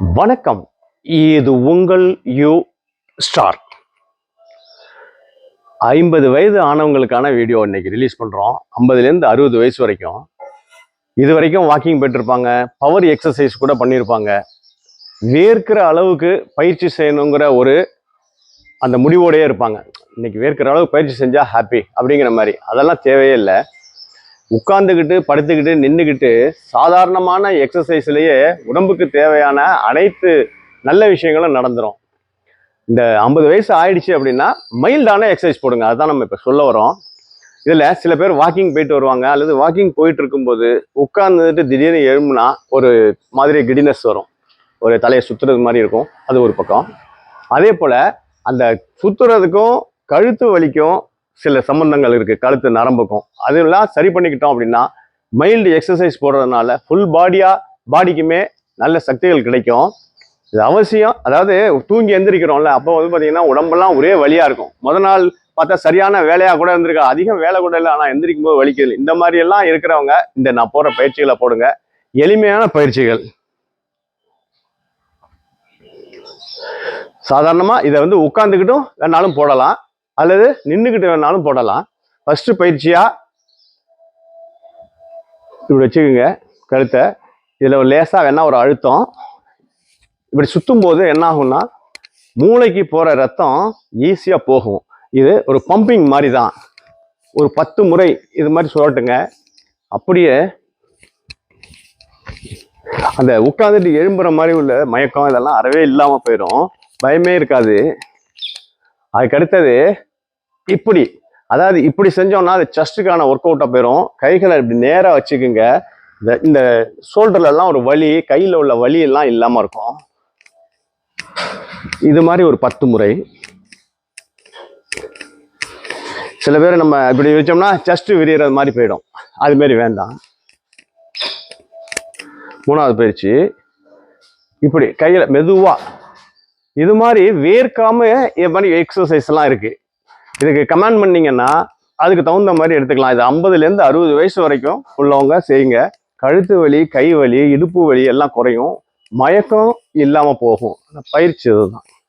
வணக்கம். இது உங்கள் யூ ஸ்டார். ஐம்பது வயது ஆனவங்களுக்கான வீடியோ இன்னைக்கு ரிலீஸ் பண்ணுறோம் ஐம்பதுலேருந்து அறுபது வயசு வரைக்கும். இது வரைக்கும் வாக்கிங் போயிட்டுருப்பாங்க. பவர் எக்ஸசைஸ் கூட பண்ணியிருப்பாங்க. வேர்க்கிற அளவுக்கு பயிற்சி செய்யணுங்கிற ஒரு அந்த முடிவோடையே இருப்பாங்க. இன்னைக்கு வேர்க்கிற அளவுக்கு பயிற்சி செஞ்சால் ஹாப்பி அப்படிங்கிற மாதிரி. அதெல்லாம் தேவையே இல்லை. உட்கார்ந்துக்கிட்டு படுத்துக்கிட்டு நின்றுக்கிட்டு சாதாரணமான எக்ஸசைஸ்லேயே உடம்புக்கு தேவையான அனைத்து நல்ல விஷயங்களும் நடந்துடும் இந்த ஐம்பது வயசு ஆயிடுச்சு அப்படின்னா மைல்டான எக்ஸசைஸ் போடுங்க. அதுதான் நம்ம இப்போ சொல்ல வரோம். இதில் சில பேர் வாக்கிங் போயிட்டு வருவாங்க அல்லது வாக்கிங் போயிட்டு இருக்கும்போது உட்கார்ந்துட்டு திடீர்னு எழும்புனா ஒரு மாதிரி கிடினஸ் வரும். ஒரு தலையை சுற்றுறது மாதிரி இருக்கும். அது ஒரு பக்கம். அதே போல் அந்த சுற்றுறதுக்கும் கழுத்து வலிக்கும் சில சம்பந்தங்கள் இருக்குது கழுத்து நரம்புக்கும். அதெல்லாம் சரி பண்ணிக்கிட்டோம் அப்படின்னா மைல்டு எக்ஸசைஸ் போடுறதுனால ஃபுல் பாடியாக பாடிக்குமே நல்ல சக்திகள் கிடைக்கும். இது அவசியம். அதாவது தூங்கி எந்திரிக்கிறோம்ல அப்போ வந்து பார்த்தீங்கன்னா உடம்பெல்லாம் ஒரே வலியாக இருக்கும். முத நாள் பார்த்தா சரியான வேலையாக கூட இருந்திருக்கா. அதிகம் வேலை கூட இல்லை ஆனால் எந்திரிக்கும் போது வலிக்குது. இந்த மாதிரியெல்லாம் இருக்கிறவங்க இந்த நான் போடுற பயிற்சிகளை போடுங்க. எளிமையான பயிற்சிகள். சாதாரணமாக இதை வந்து உட்காந்துக்கிட்டும் வேணாலும் போடலாம். அல்லது நின்றுக்கிட்டு வேணாலும் போடலாம். ஃபஸ்ட்டு பயிற்சியாக இப்படி வச்சுக்கோங்க கழுத்தை. இதில் ஒரு லேசாக வேணால் ஒரு அழுத்தம். இப்படி சுற்றும் போது என்ன ஆகும்னா மூளைக்கு போகிற ரத்தம் ஈஸியாக போகும். இது ஒரு பம்பிங் மாதிரி தான் ஒரு பத்து முறை இது மாதிரி சொல்லட்டுங்க. அப்படியே அந்த உட்காந்துட்டு எழும்புற மாதிரி உள்ள மயக்கம் இதெல்லாம் அறவே இல்லாமல் போயிடும். பயமே இருக்காது. அதுக்கடுத்தது இப்படி. அதாவது இப்படி செஞ்சோம்னா அது செஸ்ட்டுக்கான ஒர்க் அவுட்டாக போயிடும் கைகளை இப்படி நேராக வச்சுக்குங்க. இந்த இந்த ஷோல்டர்லலாம் ஒரு வலி கையில் உள்ள வலி எல்லாம் இல்லாமல் இருக்கும். இது மாதிரி ஒரு பத்து முறை. சில பேர் நம்ம இப்படி வச்சோம்னா செஸ்ட்டு விரியறது மாதிரி போயிடும். அதுமாரி வேண்டாம். மூணாவது பயிற்சி. இப்படி கையில் மெதுவாக இது மாதிரி வேர்க்காம இது மாதிரி எக்ஸசைஸ் இருக்கு. இதுக்கு கமெண்ட் பண்ணீங்கன்னா அதுக்கு தகுந்த மாதிரி எடுத்துக்கலாம். இது ஐம்பதுலேருந்து அறுபது வயசு வரைக்கும் உள்ளவங்க செய்யுங்க. கழுத்து வலி கை வலி இடுப்பு வலி எல்லாம் குறையும். மயக்கம் இல்லாமல் போகும். பயிற்சி இதுதான்.